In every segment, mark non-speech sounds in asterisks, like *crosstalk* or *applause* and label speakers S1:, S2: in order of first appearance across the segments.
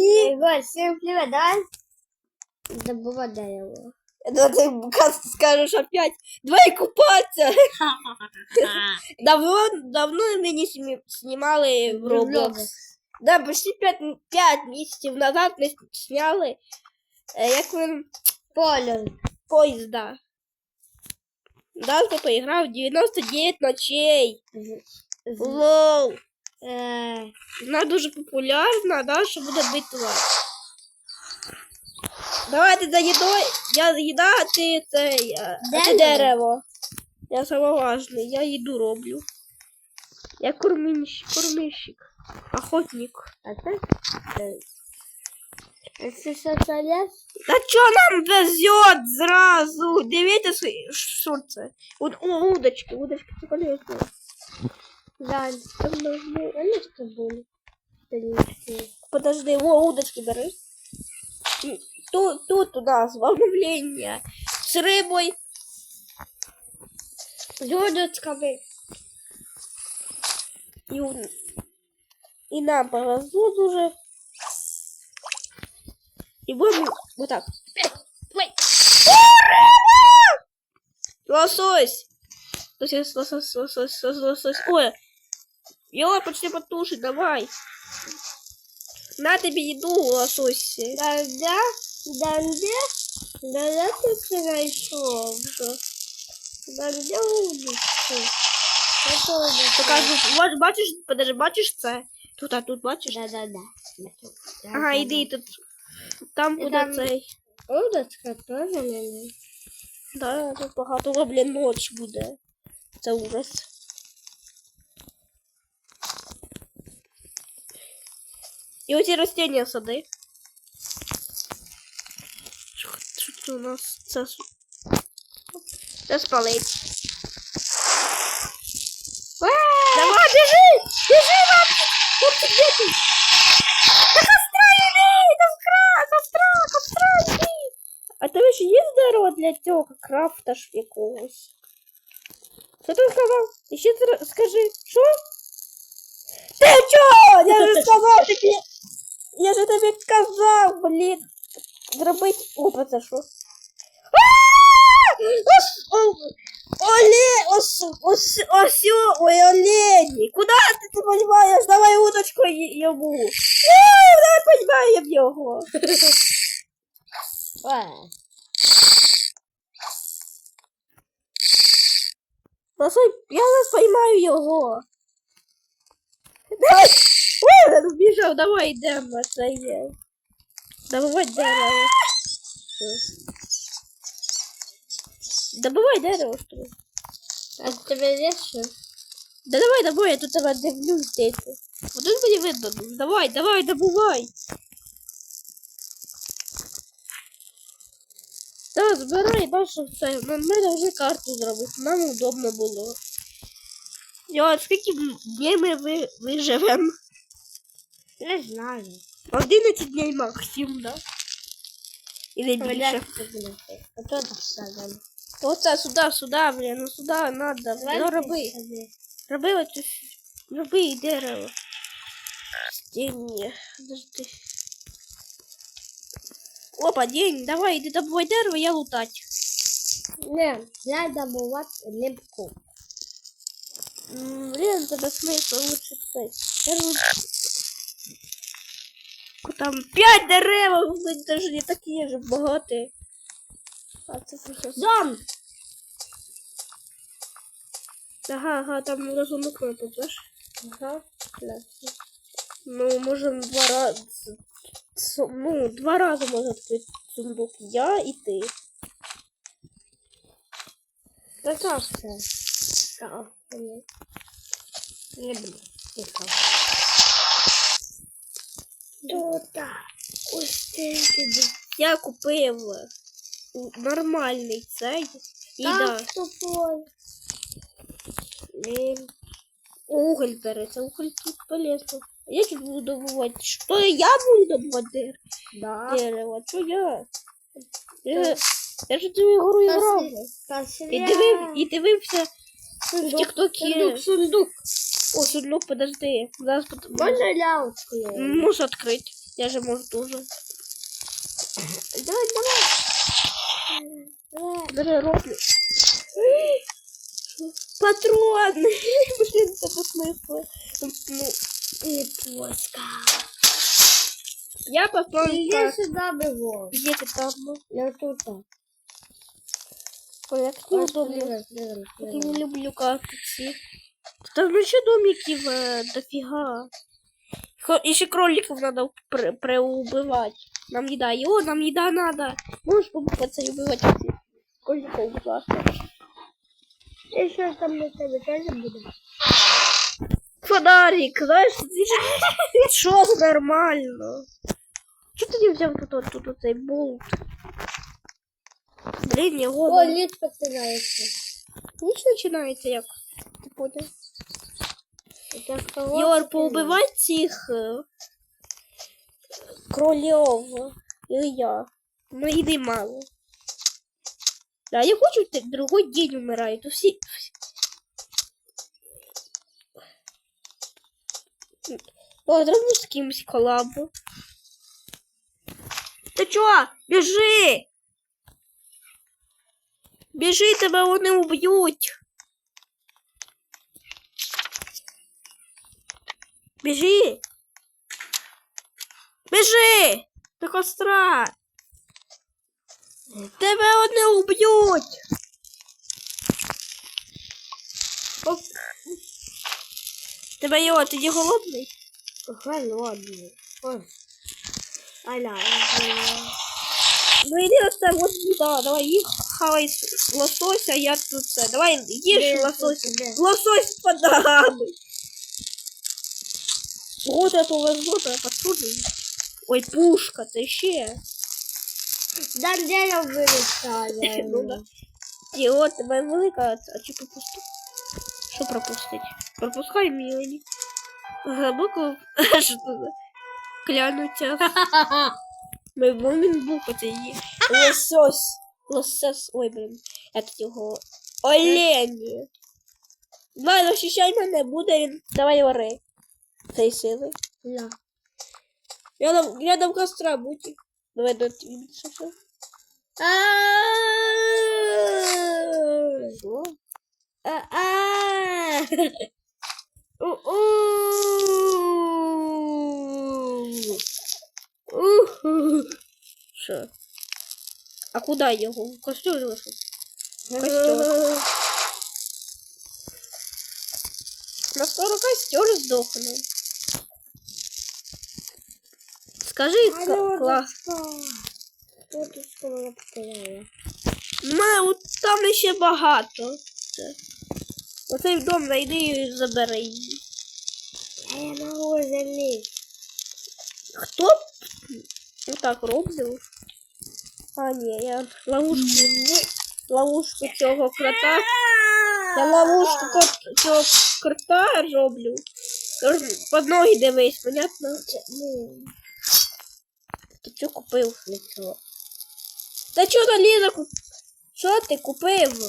S1: Ні.
S2: Егор, всем привет, давай добывать дерево.
S1: Ну, ти ка- скажеш опять. Давай купатися. *laughs* Давно, давно мені сні- знімали в Roblox. Да, почти 5, 5 місяців назад ми зняли, е, як він
S2: Поле.
S1: поїзда. Да, хто поіграв 99 ночей. Лол.
S2: Э,
S1: Вона дуже популярна, да, що буде битва. Давайте за їдою. Я їда, а ти це. я- а ти
S2: Дерево.
S1: дерево. Я самоважний, я їду роблю. Я кормищ, кормищик. Охотник.
S2: а ты? Э, Если что-то лес,
S1: Та чо нам везет зразу? Дивіться, що це? От, о, удочки, удочки, це полезно.
S2: да,
S1: Там должны...
S2: они что были? Старички.
S1: Подожди, о, удочки бери. М, Тут, тут у нас обновлення. З рибою.
S2: С удочками.
S1: І, у- і нам повезло дуже. І будемо вот так. Ой. О, риба! Лосось! Лосось, лосось, лосось, лосось, лосось. Ой, його почти потушить, давай. На тобі їду, лосось.
S2: Да, да, да, да, да, да, ты пришел уже. Да, да, удочки. Это удочки.
S1: Покажу, бач- бачиш, подожди, бачиш це? Тут, а тут бачиш?
S2: Да, да, да.
S1: Ага, іди тут. Там
S2: І
S1: буде
S2: там-
S1: цей.
S2: Удочка тоже мне.
S1: Да, тут багато О, блін, ноч буде. Це ужас. І оці ростіння сади. Що, що це у нас? Це, с- це спалить. Давай, біжи! Біжи, мамки! Хлопці, де ти? Та костра йди! Костра, костра, костра йди! А тебе ж є дерево для цього крафта ж якогось? Що ти сказав? І ще зра- скажи, що? Ти чого? Я *laughs* же сказав тобі. Я же тобі казав, блін. Зробить. Опа, це що? А! Ос- о- Оле, ос, ос, осю, ой, олені. Куда ти ти понімаєш? Давай удочку й- йому. Е, Давай понімаємо його.
S2: Ой.
S1: Лосой, я зараз поймаю його. Давай! Він збіжав, давай йдемо, це є. Добивай дерево. Добивай дерево, що ли.
S2: А тебе вешу?
S1: Да давай, давай, я тут тебе дивлюсь десь. Вот тут мені видно. Давай, давай, добувай. Так, збирай наше все. У мене вже карту зробити, нам удобно було. Йо, скільки днів ми ви, виживемо?
S2: Не знаю.
S1: 11 днів максимум, да? І не більше.
S2: Блядь, А то так садом.
S1: Оце сюди, сюди, блін, ну сюди надо. Ну роби. Роби оцю. Роби дерево. Стіні. Подожди. Опа, день, давай, іди добувай дерево, я лутать.
S2: Не, я добывать лепку.
S1: М, Блін, тебе смисл лучше цей. Там п'ять дерев, блин, даже не такі ж багаті. А це що?
S2: Дом!
S1: Ага, ага, там розумно кнопку, знаєш?
S2: Ага. Да.
S1: Ну, можем два рази. Ну, два рази можна відкрити сундук. Я і ти.
S2: Да как це? А, ні. Не буду. Ось ти.
S1: Я купив нормальний цей. І да.
S2: Так тупой.
S1: І уголь береться. Уголь тут полезно. Я тут буду добувати. Що я буду добувати дер-
S2: Да.
S1: дерево? Що я? Я, я ж тобі гору грав. І дивив, і дивився в тіктокі.
S2: Сундук, сундук.
S1: О, сундук, подожди. Зараз под...
S2: Можна лялочку? я?
S1: Можешь открыть. Я же можу дуже.
S2: Давай, давай. Давай.
S1: Даже роблю. Патроны. *laughs* Блин, це посмисли. Ну,
S2: И плоска.
S1: я потом...
S2: Иди сюда, бегом.
S1: Где ты там?
S2: Я тут.
S1: Ой, я такі удобні.
S2: Слева, слева,
S1: Я не
S2: слева.
S1: люблю карточки. Ну ще домиків е, дофіга. І ще кроликів надо пр- преубивати. Нам їда. Йо, нам їда надо. Можеш попытаться убивати ці кроликів, будь ласка.
S2: И что там на тебе тоже будет?
S1: Фонарик, знаєш, *laughs* що нормально? Чого ти не взяв тут, от- тут оцей болт? Блін, його...
S2: О, лид подтягивается.
S1: Ніч починається як. Ти поняв? Йор, поубивай цих е, кролів. І я. Ну, їди мало. Да, я хочу, ти другой день умираю. То всі... О, зроблю з кимось колабу. Ти чо? Біжи! Біжи, тебе вони уб'ють. Біжи! Біжи! До костра! Тебе вони уб'ють! Тебе його, ти не голодний?
S2: Голодный. Ой. Аля,
S1: Ну іди оце, от сюди, давай їх хавай лосось, а я тут. Давай їж лосось. Лосось поганий. Вот это повезло, то я подсуджую. Ой, пушка, ще.
S2: Да, дерево вырастали. *laughs*
S1: Ну да. І от тебе велика, а чи пропустив? Що пропустить? Пропускай мілені. Глибоко що за? Клянуться. *laughs* Ми був це є. Лосось. Лосось. Ой, блін. Як його. Олені. Давай, захищай мене, буде він. Давай ори. Цей сили.
S2: Да.
S1: Рядом, рядом костра будь. Давай до він що це? Що? А куди його? В костюм залишив? На скоро костер здохне. Скажи, клас.
S2: Потеряла?
S1: От там ще багато. Це. Оцей дом зайди і забери її.
S2: А я могу залезть.
S1: Хто б так роблю? А, ні, я ловушку, ловушку цього крота. Я ловушку цього крота роблю. Тож Під ноги дивись, понятно?
S2: Ну,
S1: Ти що купив?
S2: лицо.
S1: Та чого на Ліза куп... Що ти купив?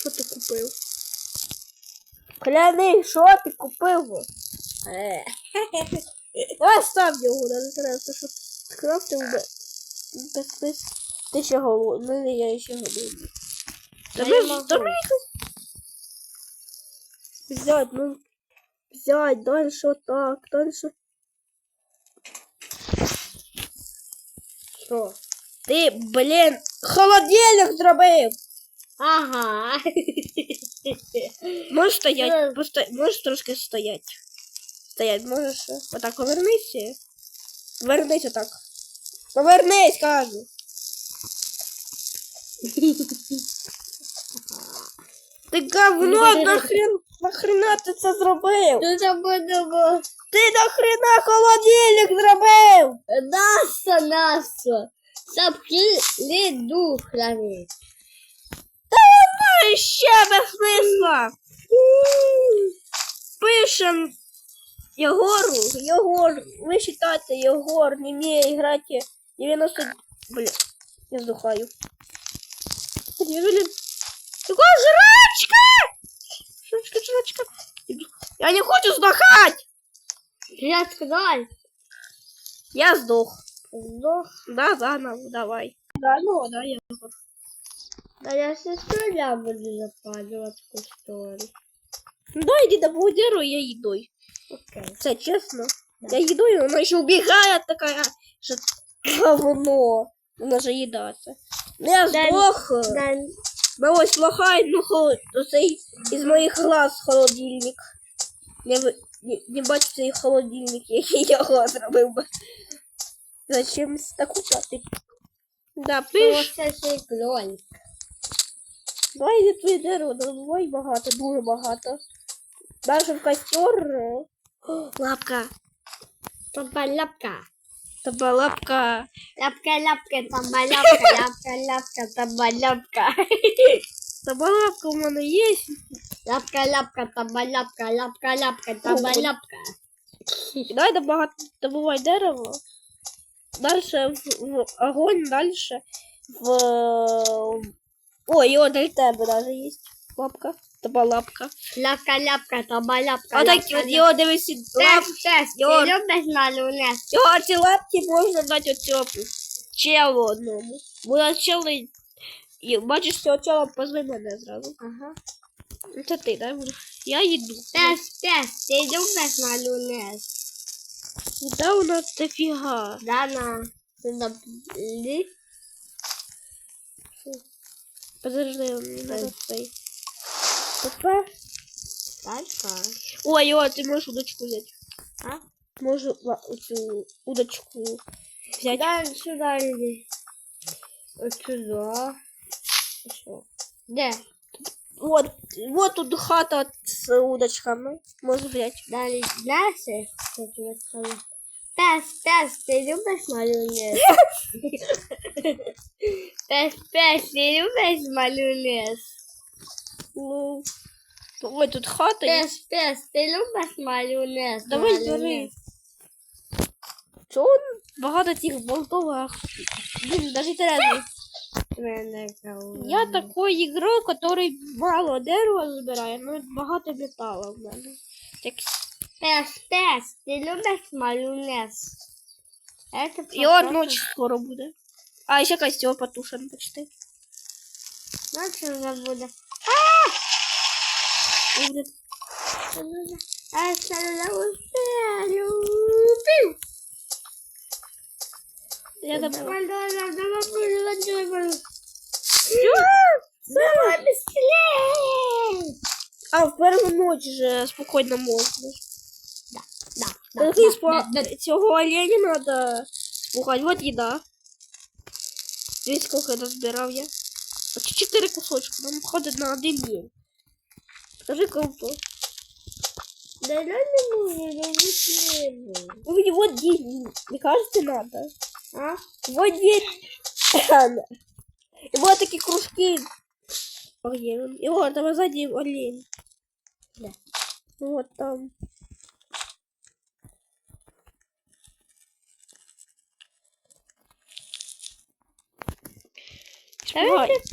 S1: Що ти купив? Кляний, що ти купив? *laughs* Давай став його, да, не треба, то що крафтив би. Без. Ти ще голодний, ну, я ще голодний. Та ми ж взять, ну взять, дальше так, дальше.
S2: Что?
S1: Ти, блін, холодильник зробив!
S2: Ага. *laughs*
S1: Можеш стоять,
S2: Е.
S1: просто можеш трошки стоять. Стоять, можеш. Отак повернися. Повернись отак. Повернись, кажу. Ти говно, *laughs* нахрен, нахрена ти це зробив?
S2: Там было?
S1: Ти нахрена холодильник зробив?
S2: Наса, наса. Сапки лиду хранить.
S1: Та ще без смисла. Пишем Егору, Егор, вы считаете, Егор не умеет играть 90... Блин, я. Блин, такая жрачка! Жрачка, жрачка. Я не хочу сдохать!
S2: Я сказал.
S1: Я здох.
S2: Сдох.
S1: Да, заново, давай. Заново, да, я.
S2: Да я сестру я буду запаливать кусторы.
S1: Ну да, иди до будеру, я едой.
S2: Окей.
S1: Це чесно.
S2: Да.
S1: Я їду, і вона ще убігає така, що говно. Вона же їдаться. Ну, Я
S2: Да,
S1: здох.
S2: Да,
S1: Ми ось лохай, ну холод, оцей із моїх глаз холодильник. Не, ви- Не, не бачу цей холодильник, *laughs* який я його зробив би. Зачем так купати? Да, пиш.
S2: ще.
S1: Давай йди твоє дерево, давай багато, дуже багато. Даже в костер. е, Лапка.
S2: Папа лапка.
S1: Тебе лапка.
S2: Лапка, лапка, таба *laughs* лапка, лапка, лапка, таба *laughs* лапка.
S1: Тебе лапка у мене є.
S2: Лапка, лапка, таба лапка, лапка, лапка, таба
S1: Ого.
S2: лапка. *laughs*
S1: Давай добагато добувай дерево. Дальше в, в огонь, дальше в. Ой, його для тебе даже є. Лапка. Тебе лапка.
S2: Лапка, лапка, таба.
S1: А так
S2: лапка,
S1: от його дивись. Лап...
S2: Тес, тес, ти
S1: Йор. Його ці лапки можна дати оцьому. Челу одному. Бо чели. І бачиш, цього чела позви мене зразу.
S2: Ага.
S1: Ну, Це ти, да? Я їду.
S2: Тес, тес, ти любиш малюнець?
S1: Да у нас дофіга.
S2: Дана, ти добрі?
S1: Подожди, мені надо цей. Тепер.
S2: Тачка.
S1: Ой, о, ти можеш удочку взяти.
S2: А?
S1: Можу цю удочку взяти.
S2: Сюди йди. От сюди.
S1: Що?
S2: Де?
S1: Вот, вот тут хата з удочками. Можу взяти.
S2: Далі далі, що тобі скажу. Пес, пес, ти любиш малюнець? *laughs* Пес, пес, ти любиш малюнець?
S1: Ну, ой, тут хата є.
S2: Пес, пес, ти любиш малюнець?
S1: Давай бери. Чого багато цих болтов? ах, Блін, даже терезли.
S2: Мене кавує.
S1: Я такой игрок, который мало дерева збирає, но багато металу в мене. Так,
S2: Пес, пес, ти любиш малюнець? Это
S1: і от
S2: похоже-
S1: ночь скоро буде. А, ще костер потушен почти.
S2: Ночі вже буде.
S1: Буде.
S2: А це не успію. Пів.
S1: Я забула.
S2: Давай, быстрее!
S1: А, в першу ніч же спокійно можна.
S2: Да,
S1: Да,
S2: да,
S1: спа...
S2: да, да.
S1: Цього оленя надо спухать. Вот еда. Дивись, сколько я назбирав я. Оці чотири кусочки. Нам входить на один день. Скажи круто.
S2: Да я не можу, я быстрее.
S1: Увиди, вот день. Мне кажется, надо.
S2: А?
S1: Вот дверь. И вот такие кружки. ой, И вот там сзади олень.
S2: Да.
S1: Ну вот там.
S2: Давайте это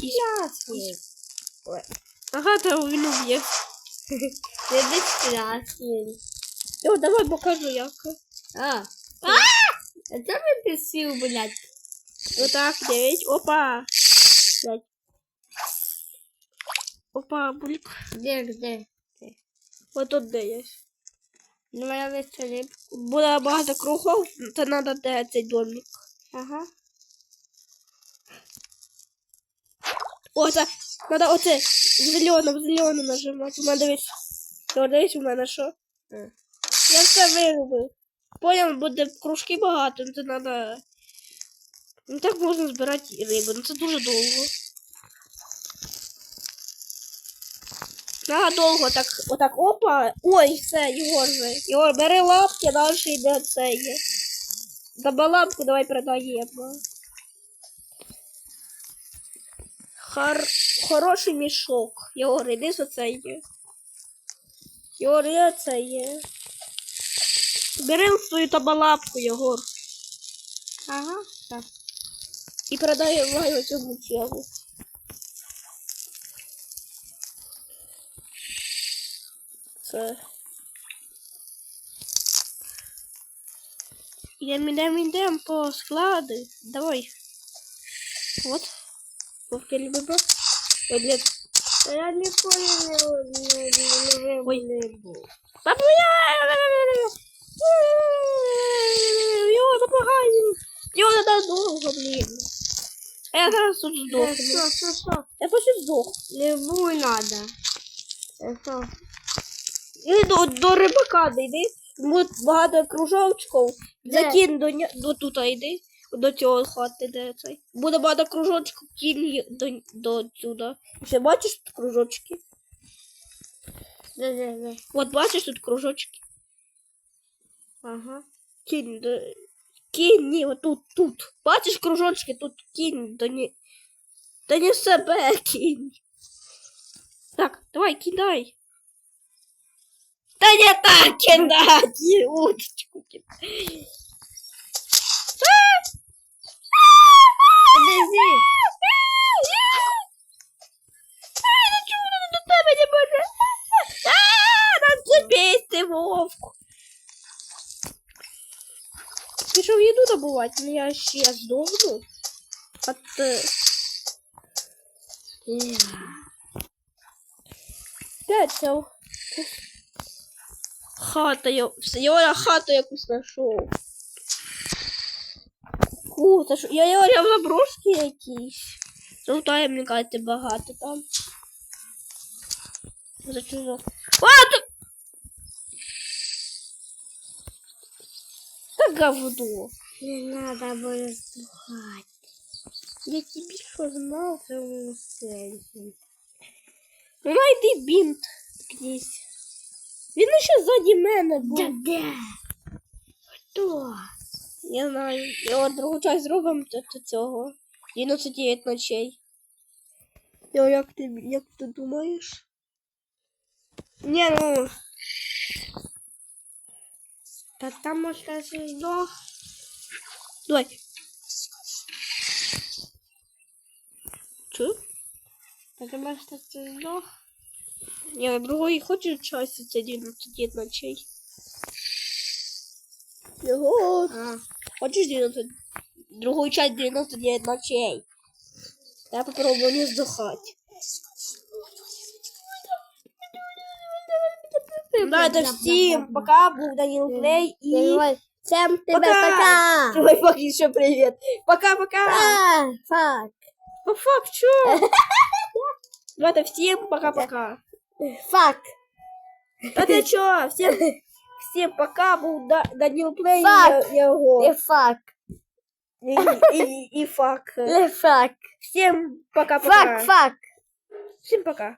S1: Ага, ты увидел бьет.
S2: Я без
S1: плясать. Ну, давай покажу, як.
S2: А. а? Это вы писил, блядь.
S1: Вот так, девять. Опа. Пять. Опа, бульк.
S2: Где, где?
S1: Вот тут де є.
S2: Ну, моя вечеринка.
S1: Буде багато кругов, то треба де цей домик.
S2: Ага.
S1: О, це, треба оце зелену, зелену нажимати. У мене дивись. О, дивись у мене що. Я все виробив. Понял, буде кружки багато, ну це треба. Ну так можна збирати рибу, ну це дуже довго. Надо довго так, отак, опа. Ой, все, Єгор же. Єгор, бери лапки, далі йде це є. Даба лапку, давай продаємо. Хор... Хороший мішок. Єгор, іди за це є. Єгор, я це є. Бери свою табалапку, Єгор.
S2: Ага. Так.
S1: І продай цьому тілу. Це. Ідем, ідем, ідем по склади. Давай. Вот. Вовки любимо. Ой, блін.
S2: Та Я ніколи не, не, не,
S1: Ой.
S2: не був.
S1: Бабуля! Йо, допомагай! Йо, надо довго, блін. А я зараз тут
S2: Е,
S1: здохну.
S2: Що, що, що?
S1: Я почти здох.
S2: Не буй надо. Е, Що?
S1: Іди до, до рибака дійди. Буде багато кружочків. Закинь до, до тут йди. До цього хати, де цей. Буде багато кружочків, кинь до, до сюди. Ще бачиш тут кружочки?
S2: Де, де, де?
S1: От бачиш тут кружочки.
S2: Ага.
S1: Кинь до... Кинь, ні, отут, тут. Бачиш кружочки, тут кинь до не... Та не себе *laughs* кинь. Так, давай, кидай. Та не так кидай, уточку кидай.
S2: Подожди.
S1: до тебе не може. Зацепись вовку. Пішов їду добувати, ну я ще здохну. От... е, Хата, я, я хату якусь знайшов. Фу, це що, я я в заброшки якісь. Золотає, мені кажете, багато там. За чужо. А, ти... говно.
S2: Не надо буде слухати.
S1: Я тобі що знав?
S2: Це у сенсі.
S1: Ну найди бінт кудись. Він ще ззаді мене був.
S2: Де, де? Хто?
S1: Я знаю. Я от другу часть зробимо до, до цього. 99 ночей. Йо, як ти, як ти думаєш? Ні, ну.
S2: Та там може щось здох.
S1: Давай. Чу?
S2: Та там здох.
S1: Я другої хочу часть це 99 ночей. Його.
S2: А.
S1: Хочешь 90... другую часть 99 ночей? Я попробую не вздыхать. Да, это всем. Пока, был Данил Плей и...
S2: Всем тебе
S1: Пока. Давай, Фак, еще привет. Пока-пока.
S2: Фак.
S1: Ну, Фак, чё? *laughs* Ну, это всем пока-пока.
S2: Фак.
S1: А ты чё? Всем, всем пока, был Да- Данил Плей и его.
S2: Не фак.
S1: И, и, и Фак.
S2: Не фак.
S1: Всем пока-пока.
S2: Фак, фак.
S1: Всем пока.